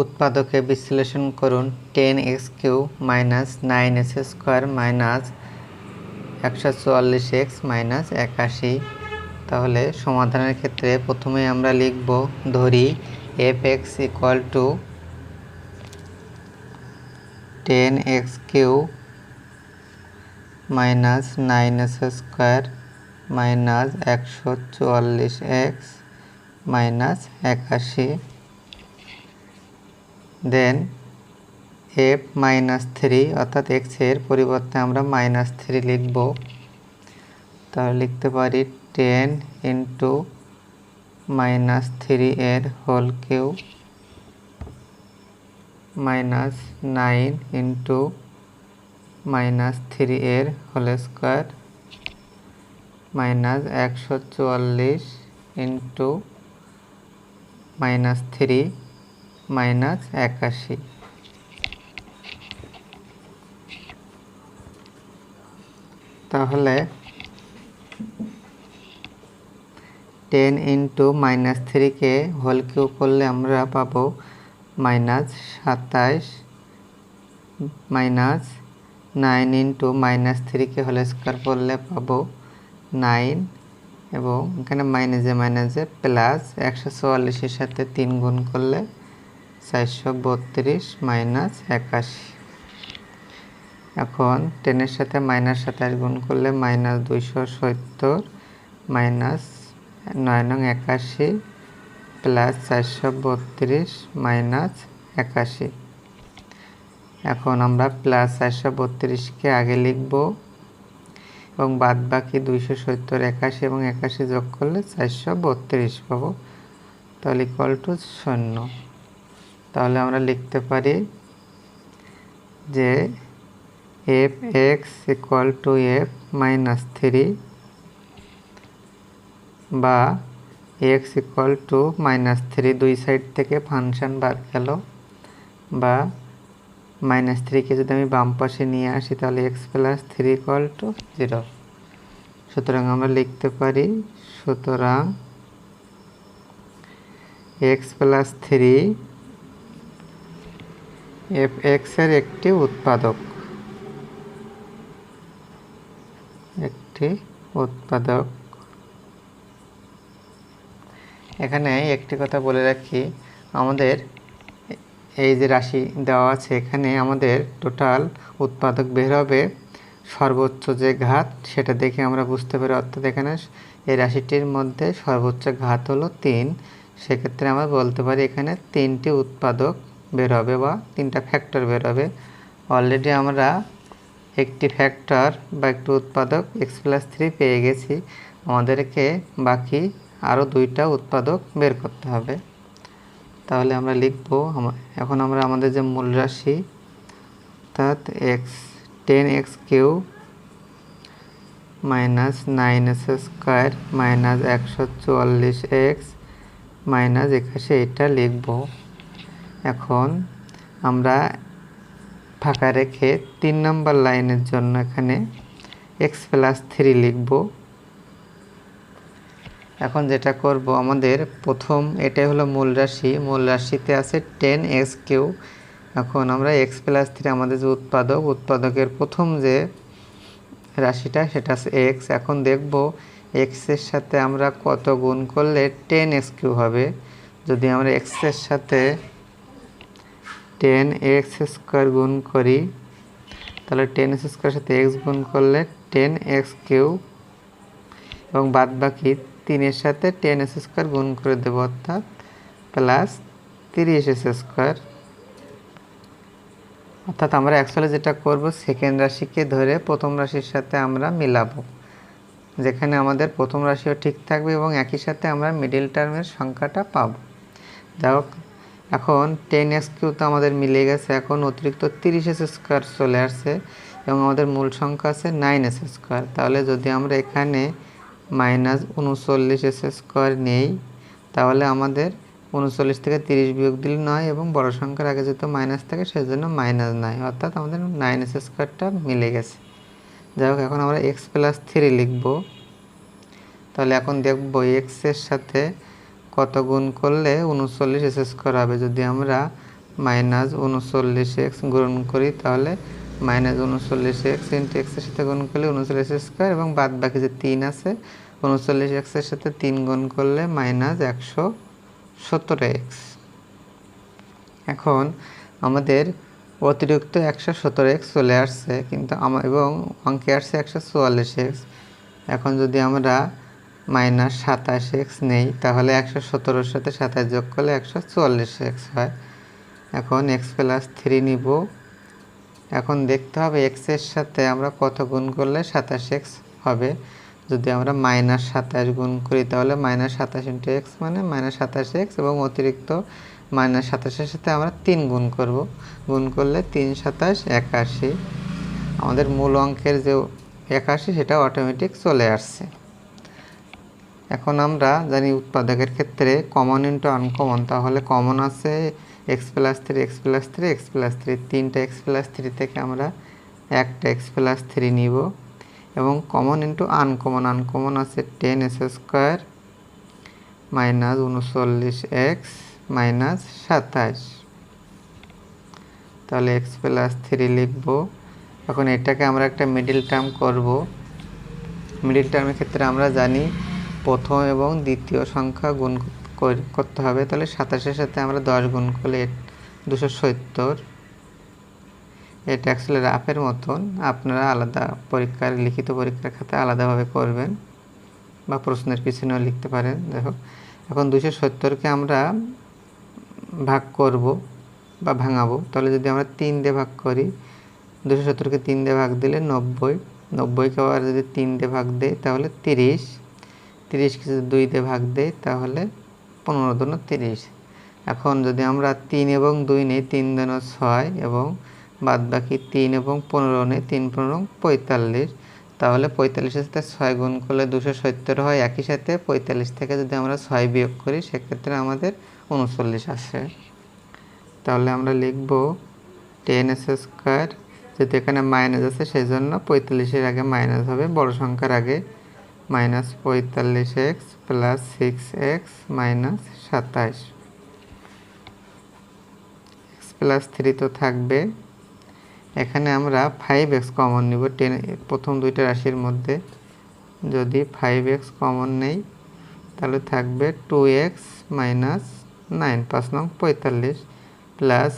উৎপাদকে বিশ্লেষণ করুন। Ten x cube minus nine x square minus একশো চুয়াল্লিশ এক্স মাইনাস একাশি। তাহলে সমাধানের ক্ষেত্রে প্রথমে আমরা লিখব, ধরি f x equal to ten x cube minus nine x square minus একশো চুয়াল্লিশ এক্স মাইনাস একাশি। দেন এফ মাইনাস থ্রি অর্থাৎ এক্সের পরিবর্তে আমরা মাইনাস থ্রি লিখব। তাহলে লিখতে পারি টেন ইন্টু মাইনাস থ্রি এর whole cube minus nine into minus three এর হোল স্কোয়ার মাইনাস একশো চুয়াল্লিশ ইন্টু মাইনাস থ্রি মাইনাস একাশি। তাহলে টেন ইন্টু মাইনাস থ্রিকে হোল কিউ করলে আমরা পাবো মাইনাস সাতাইশ মাইনাস নাইন ইন্টু মাইনাস থ্রিকে হোল স্কোয়ার করলে পাবো নাইন এবং এখানে মাইনাসে মাইনাসে প্লাস একশো চুয়াল্লিশের সাথে তিন গুণ করলে চারশো বত্রিশ মাইনাস একাশি। এখন টেনের সাথে মাইনাস সাতাশ গুণ করলে মাইনাস দুইশো সত্তর মাইনাস নয় নং একাশি প্লাস চারশো বত্রিশ মাইনাস একাশি। এখন আমরা প্লাস চারশো বত্রিশকে আগে লিখব এবং বাদ বাকি দুইশো সত্তর, একাশি এবং একাশি যোগ করলে চারশো বত্রিশ পাবো। তাহলে ইকুয়াল টু শূন্য। তাহলে আমরা লিখতে পারি যে f x equal to f minus three বা x equal to minus three দুই সাইড থেকে ফাংশন বার গেল বা মাইনাস থ্রিকে যদি আমি বাম পাশে নিয়ে আসি তাহলে x plus three equal to zero সুতরাং আমরা লিখতে পারি, সুতরাং এক্স প্লাস থ্রি এফ এক্সের একটি উৎপাদক। একটি উৎপাদক। এখানে একটি কথা বলে রাখি, আমাদের এই যে রাশি দেওয়া আছে, এখানে আমাদের টোটাল উৎপাদক বের হবে সর্বোচ্চ যে ঘাত, সেটা দেখে আমরা বুঝতে পারি। অর্থাৎ এখানে এই রাশিটির মধ্যে সর্বোচ্চ ঘাত হলো তিন। সেক্ষেত্রে আমরা বলতে পারি এখানে তিনটি উৎপাদক বের হবে বা তিনটা ফ্যাক্টর বের হবে অলরেডি আমরা একটি ফ্যাক্টর বা একটি উৎপাদক এক্স প্লাস থ্রি পেয়ে গেছি। আমাদেরকে বাকি আরও দুইটা উৎপাদক বের করতে হবে। তাহলে আমরা লিখব এখন আমরা আমাদের যে মূল রাশি, অর্থাৎ x ten x cube minus nine x square minus একশো চুয়াল্লিশ এক্স মাইনাস একাশি, এটা লিখব। এখন আমরা ফাঁকা রেখে তিন নম্বর লাইনের জন্য এখানে এক্স প্লাস থ্রি লিখব। এখন যেটা করব, আমাদের প্রথম এটাই হলো মূল রাশি। মূল রাশিতে আছে টেন এক্স কিউ এখন আমরা এক্স প্লাস থ্রি, আমাদের যে উৎপাদক, উৎপাদকের প্রথম যে রাশিটা সেটা আছে এক্স। এখন দেখব এক্সের সাথে আমরা কত গুণ করলে টেন এক্স কিউ হবে। যদি আমরা এক্সের সাথে টেন এক্স স্কোয়ার গুণ করি, তাহলে টেন এক্স স্কোয়ারের সাথে এক্স গুণ করলে টেন এক্স কিউ এবং বাদ বাকি তিনের সাথে টেন এস স্কোয়ার গুণ করে দেবো অর্থাৎ প্লাস তিরিশ এস স্কোয়ার অর্থাৎ আমরা অ্যাকচুয়ালি যেটা করব সেকেন্ড রাশিকে ধরে প্রথম রাশির সাথে আমরা মিলাবো, যেখানে আমাদের প্রথম রাশিও ঠিক থাকবে এবং একই সাথে আমরা মিডিল টার্মের সংখ্যাটা পাবো। যাই হোক এখন টেন এক্স কিউ তো আমাদের মিলে গেছে, এখন অতিরিক্ত তিরিশ এস স্কোয়ার চলে আসছে এবং আমাদের মূল সংখ্যা আছে নাইন এস স্কোয়ার তাহলে যদি আমরা এখানে মাইনাস উনচল্লিশ এস স্কোয়ার নেই, তাহলে আমাদের উনচল্লিশ থেকে তিরিশ বিয়োগ দিলে নয় এবং বড় সংখ্যার আগে যেহেতু মাইনাস থাকে, সেজন্য মাইনাস নয়। অর্থাৎ আমাদের নাইন এস স্কোয়ারটা মিলে গেছে। যাই হোক, এখন আমরা এক্স প্লাস থ্রি লিখব। তাহলে এখন দেখব এক্সের সাথে কত গুণ করলে উনচল্লিশ এস স্কোয়ার হবে? যদি আমরা মাইনাস উনচল্লিশ এক্স গুণ করি, তাহলে মাইনাস উনচল্লিশ এক্স ইন্টু এক্সের সাথে গুণ করলে উনচল্লিশ স্কোয়ার এবং বাদ বাকি যে তিন আছে উনচল্লিশ এক্সের সাথে তিন গুণ করলে মাইনাস একশো সত্তর এক্স। এখন আমাদের অতিরিক্ত একশো সত্তর এক্স চলে আসছে, কিন্তু আমার এবং অঙ্কে আসছে একশো চুয়াল্লিশ এক্স। এখন যদি আমরা মাইনাস সাতাশ এক্স নেই, তাহলে একশো সতেরোর সাথে সাতাশ যোগ করলে একশো চুয়াল্লিশ এক্স হয়। এখন এক্স প্লাস থ্রি নিব। এখন দেখতে হবে এক্সের সাথে আমরা কত গুণ করলে সাতাশ এক্স হবে। যদি আমরা মাইনাস সাতাশ গুণ করি, তাহলে মাইনাস সাতাশ ইন্টু এক্স মানে মাইনাস সাতাশ এক্স এবং অতিরিক্ত মাইনাস সাতাশের সাথে আমরা তিন গুণ করব। গুণ করলে তিন সাতাশ একাশি। আমাদের মূল অঙ্কের যে একাশি, সেটা অটোমেটিক চলে আসছে। এখন আমরা জানি উৎপাদকের ক্ষেত্রে কমন ইন্টু আনকমন তাহলে কমন আছে x plus three x plus three x plus three তিনটা এক্স প্লাস থ্রি থেকে আমরা একটা এক্স প্লাস থ্রি নিব। এবং কমন ইন্টু আনকমন আনকমন আছে টেন এস স্কোয়ার মাইনাস উনচল্লিশ এক্স মাইনাস সাতাশ। তাহলে এক্স প্লাস থ্রি লিখব। এখন এটাকে আমরা একটা মিডিল টার্ম করব। মিডিল টার্মের ক্ষেত্রে আমরা জানি প্রথম এবং দ্বিতীয় সংখ্যা গুণ কর- করতে হবে। তাহলে সাতাশের সাথে আমরা দশ গুণ করলে দুশো সত্তর। এটা অ্যাকচুয়ালি রাফের মতন আপনারা আলাদা পরীক্ষার, লিখিত পরীক্ষার খাতে আলাদাভাবে করবেন বা প্রশ্নের পিছনেও লিখতে পারেন। দেখো, এখন দুশো সত্তরকে আমরা ভাগ করব বা ভাঙাবো। তাহলে যদি আমরা তিন দিয়ে ভাগ করি, দুশো সত্তরকে তিন দিয়ে ভাগ দিলে নব্বই। নব্বইকে আবার যদি তিন দিয়ে ভাগ দেয় তাহলে তিরিশ। তিরিশকে যদি দুই দিয়ে ভাগ দেয় তাহলে পনেরো দুন তিরিশ। এখন যদি আমরা তিন এবং দুই নিই, তিন দুন ছয় এবং বাদ বাকি তিন এবং পনেরো নিই, তিন পনেরো পঁয়তাল্লিশ, তাহলে পঁয়তাল্লিশের সাথে ছয় গুণ করলে দুশো সত্তর হয়। একই সাথে পঁয়তাল্লিশ থেকে যদি আমরা ছয় বিয়োগ করি, সেক্ষেত্রে আমাদের উনচল্লিশ আসে। তাহলে আমরা লিখব টেন এস স্কোয়ার, যেহেতু এখানে মাইনাস আছে, সেই জন্য পঁয়তাল্লিশের আগে মাইনাস হবে, বড় সংখ্যার আগে মাইনাস পঁয়তাল্লিশ x plus six x minus সাতাশ। এক্স প্লাস থ্রি তো থাকবে। এখানে আমরা ফাইভ এক্স কমন নিব টেন, প্রথম দুইটা রাশির মধ্যে। যদি ফাইভ এক্স কমন নেই, তাহলে থাকবে টু এক্স মাইনাস নাইন, পাঁচ নং পঁয়তাল্লিশ। প্লাস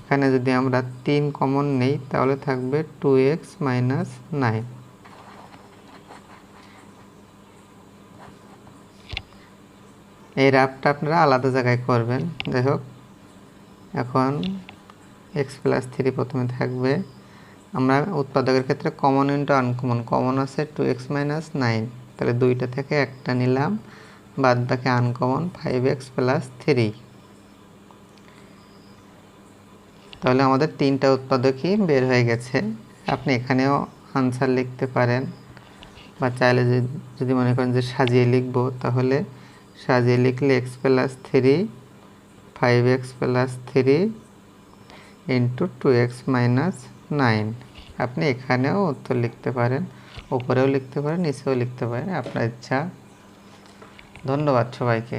এখানে যদি আমরা তিন কমন নেই, তাহলে থাকবে টু এক্স মাইনাস নাইন। এই রাফটা আপনারা আলাদা জায়গায় করবেন। যাই হোক, এখন এক্স প্লাস থ্রি প্রথমে থাকবে। আমরা উৎপাদকের ক্ষেত্রে কমন ইন্টু আনকমন কমন আছে টু এক্স মাইনাস নাইন তাহলে দুইটা থেকে একটা নিলাম। বাদ বাকি uncommon five x plus three তাহলে আমাদের তিনটা উৎপাদকই বের হয়ে গেছে। আপনি এখানেও আনসার লিখতে পারেন। বা চাইলে যদি মনে করেন যে সাজিয়ে লিখব, তাহলে সাজিয়ে লিখলে x plus three, five x plus three into two x minus nine. আপনি এখানেও উত্তর লিখতে পারেন, উপরেও লিখতে পারেন, নিচেও লিখতে পারেন। আপনার ইচ্ছা। ধন্যবাদ সবাইকে।